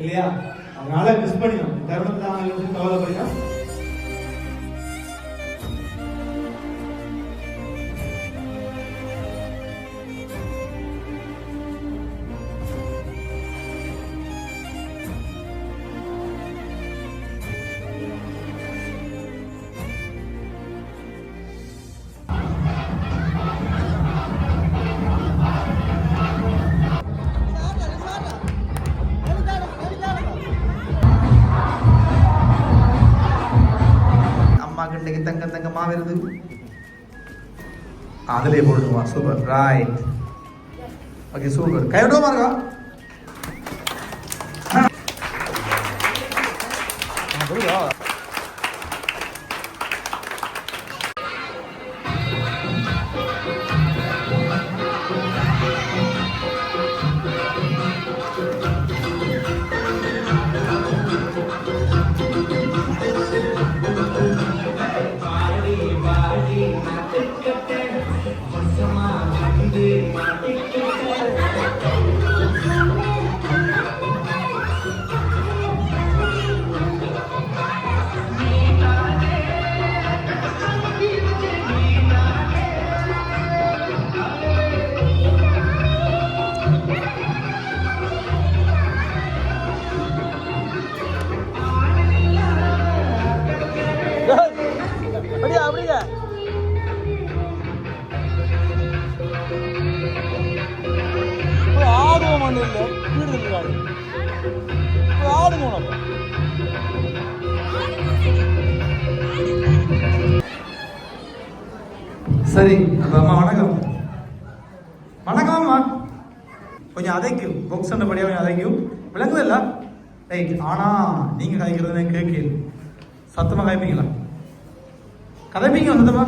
இல்லையா? அதனால மிஸ் பண்ணிடும் இந்த தருணத்தை நாங்கள் வந்து அம்மாக்கு இன்னைக்கு தங்க தங்கமா வருது அதுலயே போடுவா சூப்பர் ரைட் ஓகே சூப்பர் கைவிடுவோமா இருக்கா? Yeah. இப்போ நம்ம சரி அம்மா வணக்கம். வணக்கம் அம்மா. கொஞ்சம் அதைக்கும் புக்ஸ் படியாக கொஞ்சம் அதைக்கும் விளங்குது இல்லை? ரைட் ஆனால் நீங்கள் கதைக்கிறது கேட்கல சத்தமாக கதைப்பீங்களா? கதைப்பீங்க சத்தமா?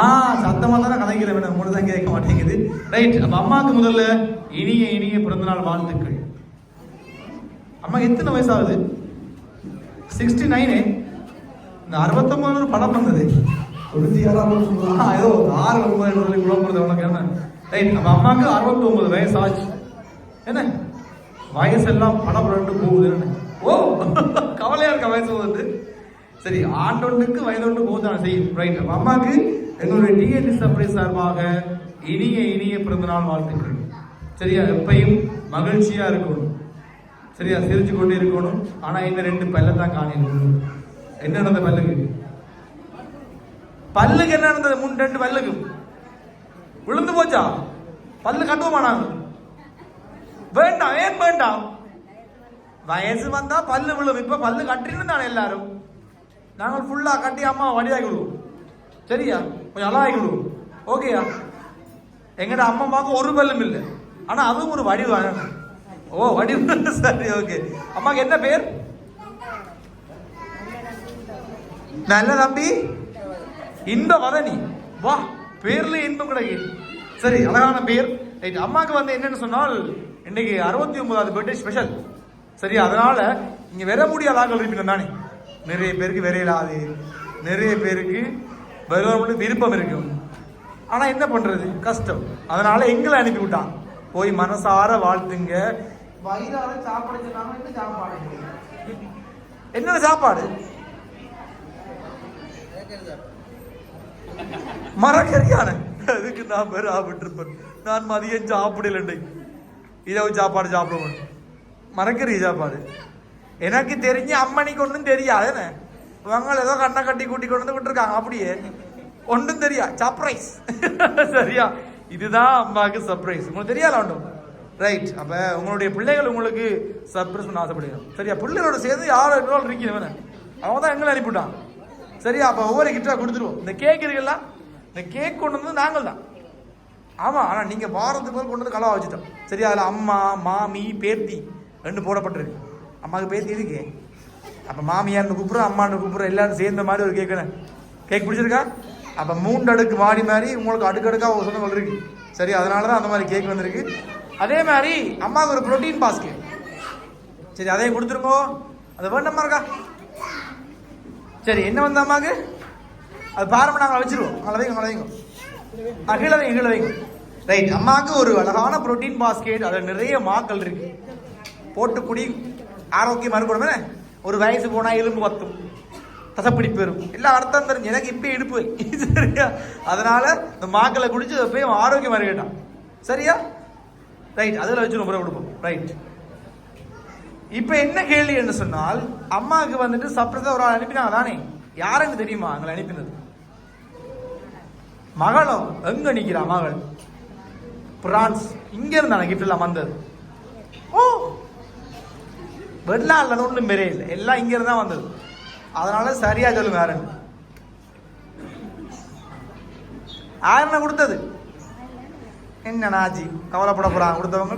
ஆ சத்தமாக தானே கதைக்கிறேன் மேடம் மூணு தான் கேட்க மாட்டேங்குது. ரைட் அப்போ அம்மாவுக்கு முதல்ல இனிய இனிய பிறந்தநாள் வாழ்த்துக்கள். அம்மா எத்தனை வயசு ஆகுது சிக்ஸ்டி நைனு இந்த அறுபத்தொம்பது ஒரு படம் வந்தது. ஆறாம் ஏதோ ஆறு ஒன்பது சொல்லி குழப்பறது உனக்கு என்ன ரைட் நம்ம அம்மாவுக்கு அறுபத்தி ஒன்பது வயசு ஆச்சு என்ன? வயசெல்லாம் படம் ரெண்டு போகுது என்ன? ஓ கவலையா இருக்க வயசு வந்து சரி ஆண்டொன்றுக்கு வயதொன்று போதான் செய்யும் ரைட் நம்ம அம்மாவுக்கு எங்களுடைய டிஎன்டி சர்ப்ரைஸ் சார்பாக இனிய இனிய பிறந்தநாள் வாழ்த்துக்கள். சரியா? எப்பயும் மகிழ்ச்சியா இருக்கணும். சரியா? சிரிச்சு கொண்டு இருக்கணும். ஆனா இந்த ரெண்டு பல்ல தான் காணிக்கணும் என்ன நடந்த பல்லுக்கு? பல்லுக்கு என்ன நடந்தது? மூணு ரெண்டு பல்லுக்கு. விழுந்து போச்சா? பல்லு கட்டுவோமா நாங்க? வேண்டாம் ஏன் வேண்டாம் வயசு வந்தா பல்லு விழும். இப்ப பல்லு கட்டினு தானே எல்லாரும். நாங்கள் ஃபுல்லா கட்டி அம்மா வடியாகி விடுவோம். சரியா? கொஞ்சம் அழகாகி விடுவோம். ஓகேயா எங்கட அம்மாவுக்கு ஒரு பல்லும் இல்லை. ஆனா அதுவும் ஒரு வடிவான ஓ வடிவு சரி ஓகே அம்மாக்கு என்ன பேர்? நல்ல தம்பி. இன்ப வதனி வா பேர்ல இன்பம் கிடைக்கு சரி அழகான பேர். ரைட் அம்மாக்கு வந்து என்னன்னு சொன்னால் இன்னைக்கு அறுபத்தி ஒன்பதாவது பர்த்டே ஸ்பெஷல் சரி அதனால இங்க வர முடியாத ஆக்கள் இருப்பீங்க தானே. நிறைய பேருக்கு விரையலாது நிறைய பேருக்கு வருவதற்கு விருப்பம் இருக்கும் ஆனா என்ன பண்றது? கஷ்டம். அதனால எங்களை அனுப்பி விட்டான் போய் மனசார வாழ்த்துங்க. வயிறார சாப்பாடு சொன்னாங்க என்ன சாப்பாடு என்ன சாப்பாடு? மரக்கறியான. அதுக்கு நான் பேர் சாப்பிட்டுருப்பேன். நான் மதியம் சாப்பிடலண்டை இரவு சாப்பாடு சாப்பிடுவேன் மரக்கறி சாப்பாடு. எனக்கு தெரிஞ்ச அம்மனிக்கு ஒன்றும் தெரியாது. என்ன இவங்க ஏதோ கண்ணை கட்டி கூட்டி கொண்டு வந்து விட்டுருக்காங்க. அப்படியே. ஒன்றும் தெரியா சர்ப்ரைஸ் சரியா? இதுதான் அம்மாவுக்கு சர்ப்ரைஸ் உங்களுக்கு தெரியாத ஒன்றும் ரைட் அப்ப உங்களுடைய பிள்ளைகள் உங்களுக்கு சர்ப்ரைஸ் பண்ண ஆசைப்படுகிறோம் சரியா? பிள்ளைகளோட சேர்ந்து யாரோ இன்வால்வ் இருக்கீங்க அவன் தான் எங்களை அனுப்பிவிட்டான் சரியா? அப்ப ஒவ்வொரு கிஃப்டா கொடுத்துருவோம். இந்த கேக் இருக்குல்ல இந்த கேக் கொண்டு வந்து நாங்கள் தான். ஆமா ஆனா நீங்க வாரத்துக்கு மேல் கொண்டு வந்து கலவா வச்சுட்டோம். சரியா? அதுல அம்மா மாமி பேத்தி ரெண்டு போடப்பட்டிருக்கு. அம்மாவுக்கு பேத்தி இருக்கு. அப்ப மாமியார்னு கூப்பிடுறோம் அம்மான்னு கூப்பிடுறோம் எல்லாரும் சேர்ந்த மாதிரி ஒரு கேக் கேக் பிடிச்சிருக்கா? அப்ப மூன்று அடுக்கு மாறி மாறி உங்களுக்கு அடுக்கடுக்கா ஒரு சொந்தங்கள் இருக்கு. சரி அதனால தான் அந்த மாதிரி கேக் வந்திருக்கு. அதே மாதிரி அம்மாவுக்கு ஒரு புரோட்டீன் பாஸ்கெட் சரி அதையும் கொடுத்துருங்கோ. அது வேண்டாமா இருக்கா? சரி என்ன வந்த அம்மாக்கு அது பாருமா நாங்கள் வச்சிருவோம். அங்கே வைங்க அங்கே வைங்க. அகில வைங்க கீழே வைங்க. ரைட் அம்மாவுக்கு ஒரு அழகான புரோட்டீன் பாஸ்கெட் அதில் நிறைய மாக்கள் இருக்கு. போட்டு குடி ஆரோக்கியமாக இருக்கணுமே ஒரு வயசு போனால் எலும்பு பத்தும் தசப்பிடிப்பு வரும். எல்லாம் அர்த்தம் தெரிஞ்சு. எனக்கு இப்போ இடுப்பு சரியா? அதனால இந்த மாக்களை குடிச்சு எப்பயும் ஆரோக்கியமாக இருக்கட்டான் சரியா? ரைட் அதில் வச்சு ரொம்ப கொடுப்போம். ரைட் இப்போ என்ன கேள்வி என்று சொன்னால் அம்மாவுக்கு வந்துட்டு சப்ரதா ஒரு ஆள் அனுப்பினாங்க தானே யாருன்னு தெரியுமா அங்களை அனுப்பினது? மகளோ எங்க நிக்கிறா மகள்? பிரான்ஸ். இங்க இருந்தாங்க கிஃப்ட் எல்லாம் வந்தது. ஓ! வெளிநாட்டில் ஒன்றும் பெரிய இல்லை. எல்லாம் இங்க இருந்தா வந்தது. அதனால சரியா சொல்லுங்க யாருன்னு யாருன்னு கொடுத்தது. என்ன நாஜி கவலைப்பட போறாங்க கொடுத்தவங்க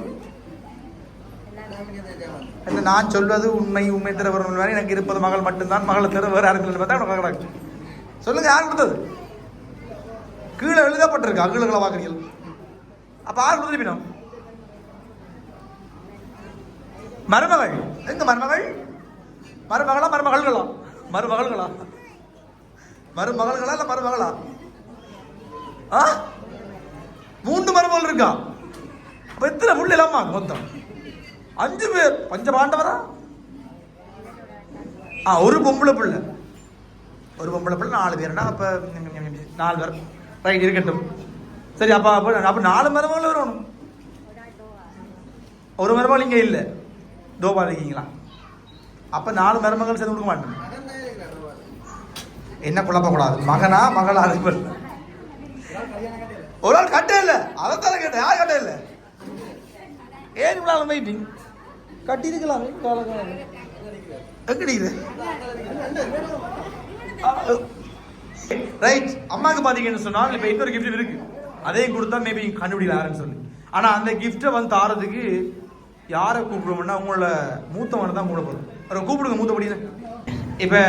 என்ன நான் சொல்வது உண்மை உண்மை திறவர் வரும் எனக்கு இருப்பது மகள் மட்டும்தான் மகள் திற வேற யாரும் பார்த்தா உனக்கு கிடக்கு. சொல்லுங்க யார் கொடுத்தது? கீழே எழுதப்பட்டிருக்கு அகிலங்களை வாக்குறீர்கள் அப்ப யார் கொடுத்துருப்பினோம் மருமகள். எங்க மருமகள்? மருமகளா மருமகள்களா? மருமகள்களா? மருமகள்களா இல்ல மருமகளா? ஆ? மூன்று மருமகள் இருக்கா? அப்ப எத்தனை புள்ள இல்லாமா மொத்தம்? அஞ்சு பேர். பஞ்ச பாண்டவரா ஆ ஒரு பொம்பளை பிள்ளை. ஒரு பொம்பளை பிள்ளை நாலு பேர்னா அப்ப நாலு பேர். ரைட் இருக்கட்டும். சரி அப்ப அப்ப அப்போ நாலு மருமகள் வரணும் ஒரு மருமகள் இங்க இல்லை. தோபா இருக்கீங்களா? அப்ப நாலு மருமகள் சேர்ந்து கொடுக்க மாட்டேன். என்ன குழப்பக்கூடாது. மகனா மகளா அது ஒரு ஆள் கட்ட அதை தானே கேட்டேன். யார் கட்ட இல்லை? ஏன் இவ்வளோ வெயிட்டிங் கட்டி இருக்கலாமே எங்கடி இது? ரைட் அம்மாவுக்கு பார்த்தீங்கன்னு சொன்னால் இப்போ இன்னொரு கிஃப்ட் இருக்கு. அதையும் கொடுத்தா மேபி கண்டுபிடிக்கலாருன்னு சொல்லி. ஆனா அந்த கிஃப்ட்டை வந்து தாரதுக்கு யாரை கூப்பிடுவோம்னா உங்களோட மூத்தவனை தான் கூட போதும் அவரை கூப்பிடுங்க மூத்த இப்போ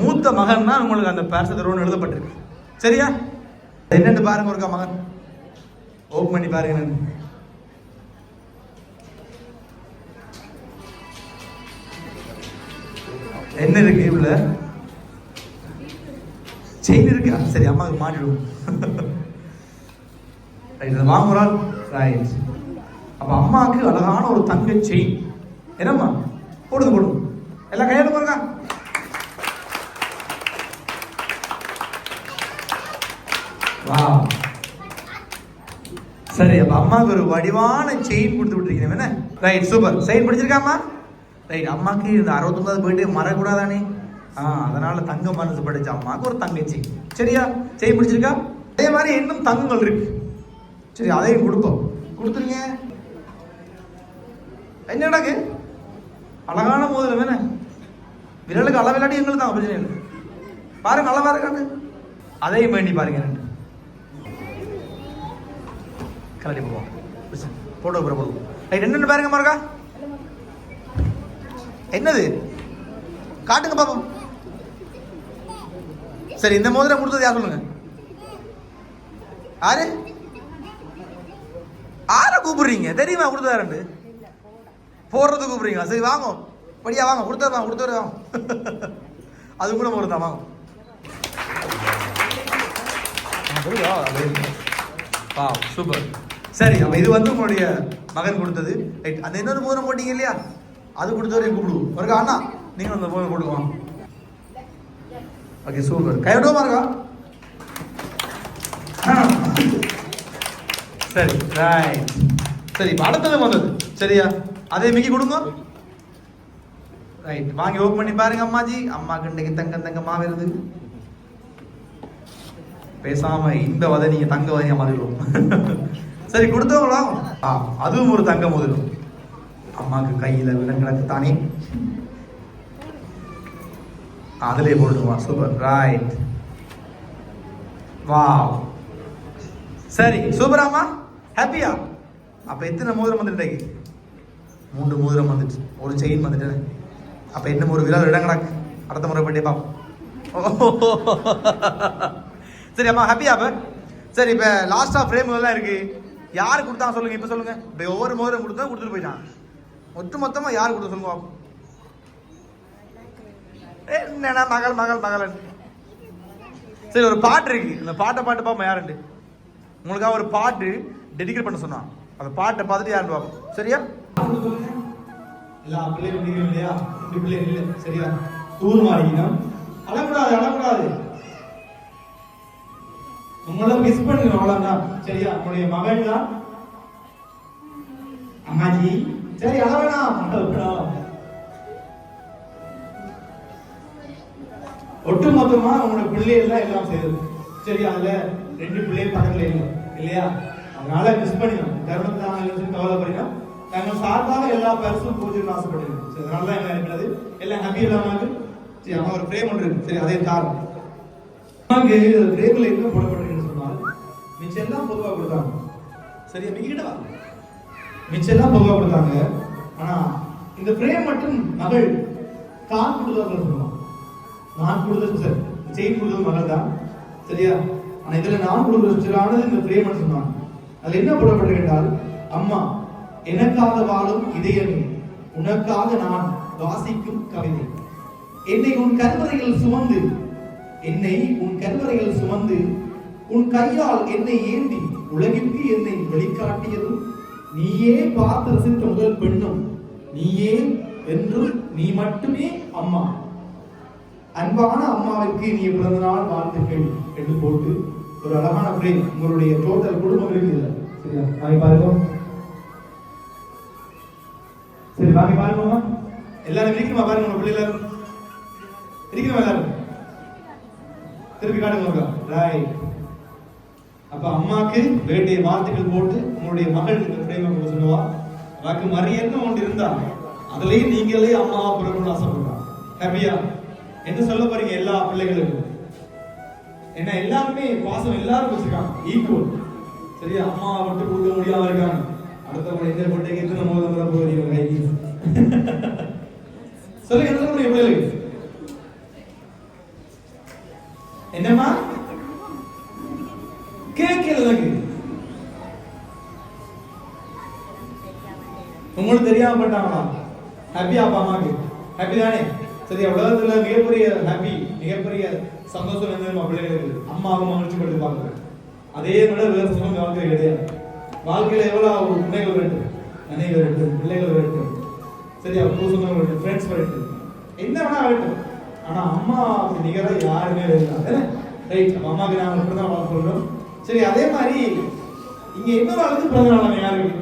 மூத்த மகன் தான் உங்களுக்கு அந்த பேரச தருவம் எழுதப்பட்டிருக்கு. சரியா? என்னென்னு பாருங்க ஒருக்கா மகன். ஓப்பன் பண்ணி பாருங்க என்ன இருக்கு இவ்வளோ செயின் இருக்கா? சரி அம்மாவுக்கு மாட்டிடுவோம். ரைட் வாங்குறாள் ரைட் அப்ப அம்மாவுக்கு அழகான ஒரு தங்க செயின் என்னம்மா? போடுங்க போடுங்க. எல்லாம் கையாள பாருங்க. வா சரி அப்ப அம்மாவுக்கு ஒரு வடிவான செயின் கொடுத்து விட்டுருக்கீங்க என்ன? ரைட் சூப்பர் செயின் பிடிச்சிருக்காமா ரைட் அம்மாக்கு இந்த அறுபத்தொன்பது போயிட்டு மறக்கூடாதானே ஆ அதனால தங்க மனசு படிச்ச அம்மாவுக்கு ஒரு தங்கச்சி சரியா? செயின் பிடிச்சிருக்கா? அதே மாதிரி இன்னும் தங்கங்கள் இருக்கு. சரி அதையும் கொடுப்போம். கொடுத்துருங்க. என்னடாக்கு அழகான மோதிரம் வேணே விரலுக்கு அளவில்லாட்டி எங்களுக்கு தான் பிரச்சனை இல்லை? பாருங்க நல்லா பாருங்க அதையும் வேண்டி பாருங்க கலடி போவோம். போடுவோம் போட்டோ போட போடுவோம். ரைட் என்னென்னு பாருங்க மார்க்கா என்னது? காட்டுங்க பாப்போம். சரி இந்த மோதிரம் கொடுத்தது யார் சொல்லுங்க? ஆறு ஆரை கூப்பிடுறீங்க? தெரியுமா கொடுத்தது ரெண்டு? போடுறது கூப்பிடுறீங்களா? சரி வாங்க. படியா வாங்க. கொடுத்தது வாங்க கொடுத்தது வாங்க. அது கூட போடுறதா வாங்க. வா சூப்பர். சரி அப்ப இது வந்து உங்களுடைய மகன் கொடுத்தது. ரைட் அந்த இன்னொரு மோதிரம் போட்டீங்க இல்லையா? அது கொடுத்தவரையும் கூப்பிடுவோம். வருங்க அண்ணா நீங்க அந்த மோதிரம் கொடுக்கலாம் ஓகே சூப்பர் கைவிடமா இருக்கா? சரி ரைட் சரி இப்போ அடுத்தது வந்தது. சரியா? அதே மிக்கி கொடுங்க. ரைட் வாங்கி ஓப்பன் பண்ணி பாருங்க அம்மாஜி. அம்மா கண்டைக்கு தங்க தங்கமா வருது. பேசாம இந்த வதை நீங்க தங்க வதையா மாறிடுவோம். சரி கொடுத்தவங்களா? ஆ அதுவும் ஒரு தங்க முதலும் அம்மாக்கு கையில விலங்கிழக்கு தானே? அதிலே போட்டுவா சூப்பர். ரைட் வா சரி சூப்பராமா ஹாப்பியா அப்ப எத்தனை மோதிரம் வந்துட்டு மூன்று மோதிரம் வந்துட்டு ஒரு செயின் வந்துட்டு அப்ப என்ன ஒரு விழா இடம் கிடக்கு. அடுத்த முறை பண்ணி பாப்போம் சரி அம்மா ஹாப்பியா அப்ப? சரி இப்ப லாஸ்ட்டாக ஃப்ரேம் எல்லாம் இருக்கு. யார் கொடுத்தா சொல்லுங்க இப்போ சொல்லுங்க. இப்போ ஒவ்வொரு மோதிரம் கொடுத்தா கொடுத்துட்டு போயிட்டான் ஒட்டு மொத்தமாக யார் கொடுத்த சொல்லுங்க பாப்போம். என்னடா மகள் மகள் மகள் சரி ஒரு பாட்டு இருக்கு. இந்த பாட்டை பாட்டு பாப்போம் யாருண்டு உங்களுக்காக ஒரு பாட்டு டெடிகேட் பண்ண சொன்னான். அந்த பாட்டை பார்த்துட்டு யாருன்னு பார்ப்போம் சரியா? இல்லையா? சரியா? தூர் மாறிக்கணும் அழக்கூடாது அழக்கூடாது. உங்களை மிஸ் பண்ணுங்க அவ்வளவுதான். சரியா? உங்களுடைய மகள் தான்? அம்மாஜி. சரி அழவேணாம் அழவேணாம் ஒட்டு மொத்தமா உங்களோட பிள்ளைகள் தான் எல்லாம் செய்யுது சரி அதுல ரெண்டு பிள்ளை பக்கத்துல இல்லை இல்லையா? அதனால மிஸ் பண்ணிடும். தருணத்தை நாங்கள் கவலைப்படினோம் நாங்கள் சார்பாக எல்லா பரிசும் பூஜைகள் ஆசைப்படுகிறோம் சரி அதனால தான் என்ன இருக்கிறது. எல்லாம் நம்பி இல்லாமல் சரி அம்மா ஒரு பிரேம் ஒன்று இருக்கு. சரி அதே தாரம். அங்கே ஃப்ரேமில் என்ன மிச்சம் பொதுவாக கொடுத்தாங்க. சரியா? மிகிட்ட வாங்க மிச்செல்லாம் பொதுவாக கொடுத்தாங்க. ஆனா இந்த பிரேம் மற்றும் மகள் தான் கொடுத்தவர்கள் சொல்லுவாங்க. நான் கொடுத்தது சார். செயின் கொடுத்தது மகள் தான். சரியா? ஆனா இதுல நான் கொடுக்குற ஸ்பெஷலானது இந்த பிரேமன் சொன்னாங்க. அதுல என்ன போடப்பட்டிருக்கிறால் அம்மா எனக்காக வாழும் இதயமே உனக்காக நான் வாசிக்கும் கவிதை. என்னை உன் கருவறையில் சுமந்து என்னை உன் கருவறையில் சுமந்து உன் கையால் என்னை ஏந்தி உலகிற்கு என்னை வெளிக்காட்டியதும் நீயே பார்த்து ரசித்த முதல் பெண்ணும் நீயே என்று நீ மட்டுமே அம்மா. அன்பான அம்மாவிற்கு நீ பிறந்த நாள் வாழ்த்துக்கள் என்று போட்டு ஒரு அழகான பிரேம் உங்களுடைய டோட்டல் குடும்பம் இருக்குது சரியா வாங்கி பாருங்க. சரி வாங்கி பாருங்க. எல்லாரும் இருக்கணுமா பாருங்க உங்க பிள்ளை எல்லாரும். இருக்கணுமா எல்லாரும்? திருப்பி காட்டுங்க ரைட் அப்ப அம்மாக்கு வேண்டிய வார்த்தைகள் போட்டு உங்களுடைய மகள் இந்த பிரேம கொடுக்க சொல்லுவா அவருக்கு மரியன்னு ஒன்று இருந்தா அதுலயும் நீங்களே அம்மாவா பிறக்கணும்னு ஆசைப்படுறாங்க. ஹாப்பியா என்ன சொல்ல போறீங்க எல்லா பிள்ளைகளுக்கும்? என்ன எல்லாருமே பாசம் எல்லாரும் வச்சிருக்காங்க ஈக்குவல் சரியா? அம்மா விட்டு கொடுக்க முடியாம இருக்காங்க. அடுத்தவங்க எந்த பிள்ளைக்கு எத்தனை மோதம் வர போகிறீங்க கைக்கு சொல்லுங்க என்ன சொல்ல முடியும் பிள்ளைகளுக்கு? என்னம்மா? உங்களுக்கு தெரியாம பட்டாங்களா ஹாப்பியா அப்பா அம்மாக்கு ஹாப்பி தானே? சரி உலகத்துல மிகப்பெரிய ஹாப்பி மிகப்பெரிய சந்தோஷம் என்ன நம்ம பிள்ளைகளுக்கு அம்மாவும் மகிழ்ச்சி பட்டு அதே விட வேறு சுகம் வாழ்க்கை கிடையாது. வாழ்க்கையில எவ்வளவு உண்மைகள் வேண்டும் நினைவுகள் வேண்டும் பிள்ளைகள் சரி சரியா பூசணம் வேண்டும் ஃப்ரெண்ட்ஸ் வேண்டும் என்ன வேணா வேண்டும் ஆனா அம்மா அப்படி யாருமே இல்லை. ரைட் நம்ம அம்மாக்கு நாங்கள் இப்படிதான் வாழ்க்கை சொல்றோம் சரி அதே மாதிரி இங்க என்ன வாழ்க்கை பிறந்த நாள் யாருக்கு?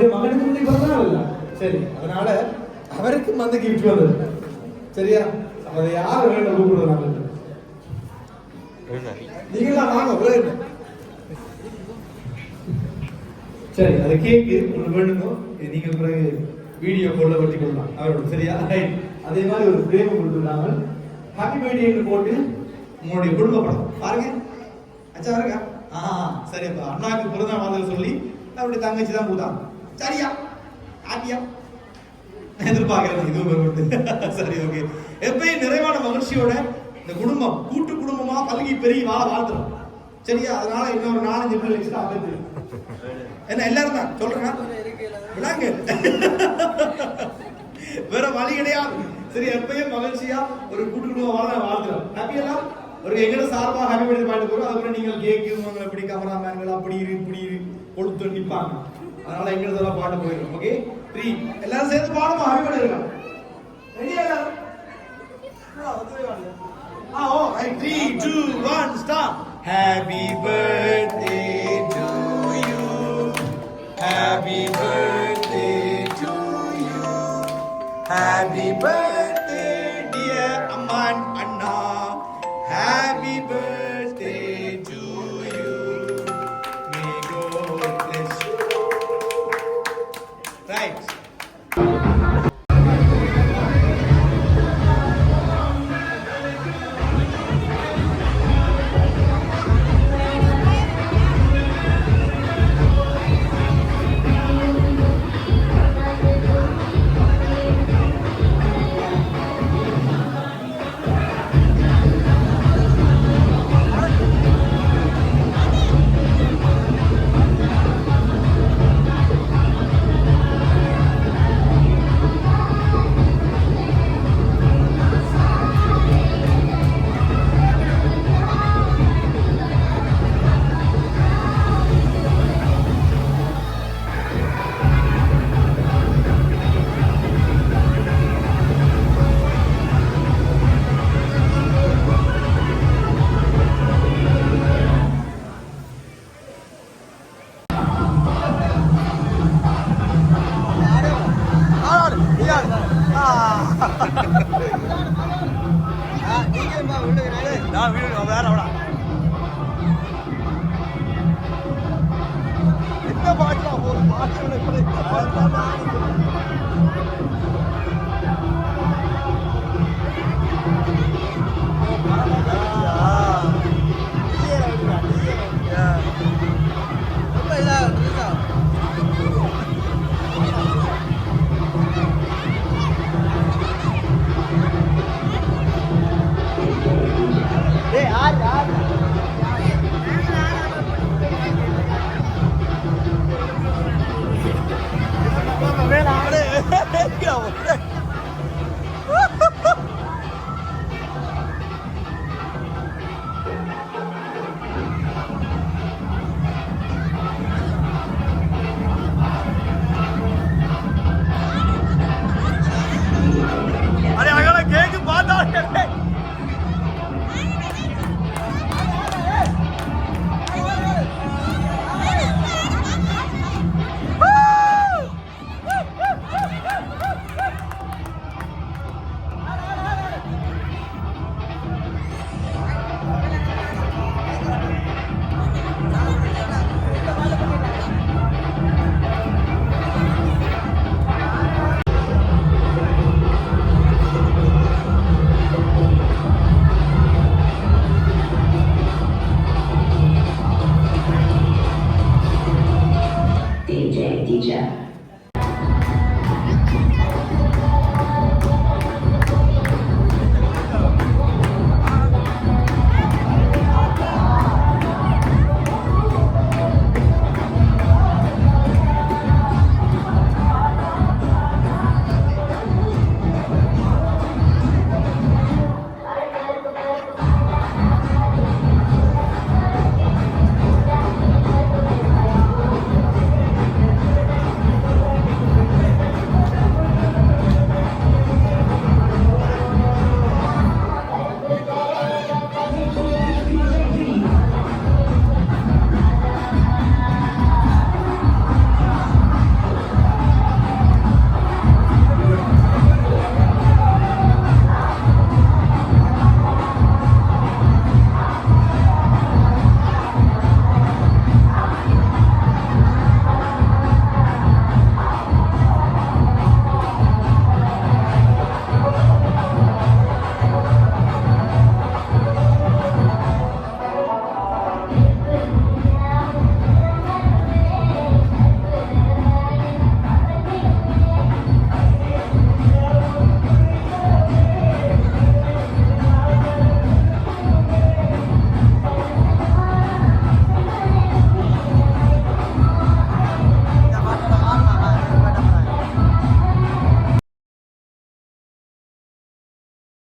உங்களுடைய மகனுக்கு முன்னாடி பிறந்தநாள் இல்ல சரி அதனால அவருக்கு வந்து கிஃப்ட் வந்தது. சரியா? அதை யார் வேணும் கூப்பிடுறது நீங்களா வாங்க இருங்க. சரி அது கேக்கு உங்களுக்கு வேணுமோ நீங்கள் பிறகு வீடியோ கொள்ள ஒட்டி கொள்ளலாம் அவரோட சரியா? ரைட் அதே மாதிரி ஒரு பிரேமம் கொடுத்துருக்காங்க. ஹாப்பி பர்த்டேன்னு போட்டு உங்களுடைய குடும்ப படம். பாருங்க. அச்சா இருக்கா? ஆ சரி அப்ப அண்ணாக்கு பிறந்த மாதிரி சொல்லி அவருடைய தங்கச்சி தான் பூதான் சரியா? ஹாப்பியா எதிர்பார்க்கிறேன் இதுவும் வருவது சரி ஓகே எப்பயும் நிறைவான மகிழ்ச்சியோட இந்த குடும்பம் கூட்டு குடும்பமா பல்கி பெருகி வாழ வாழ்த்துறோம். சரியா? அதனால இன்னொரு நாலஞ்சு பேர் எக்ஸ்ட்ரா ஆகுது என்ன எல்லாரும் தான்? சொல்றேன்? விடாங்க வேற வழி கிடையாது. சரி எப்பயும் மகிழ்ச்சியா ஒரு கூட்டு குடும்பம் வாழ வாழ்த்துறோம். ஹாப்பி ஒரு எங்கட சார்பாக ஹாப்பி பர்த்டே பாட்டு போறோம் அதுக்கப்புறம் நீங்கள் கேக்கு உங்களை இப்படி அப்படி இரு இப்படி இரு கொளுத்து நிப்பாங்க அதனால எங்க இதெல்லாம் பாட்டு போயிடும் ஓகே த்ரீ எல்லாரும் சேர்ந்து பாடுமா ஹாப்பி பர்த்டே இருக்கலாம் ரெடியா எல்லாரும் Ah, oh, right. Three, two, one, stop. Happy birthday to you. Happy birthday to you. Happy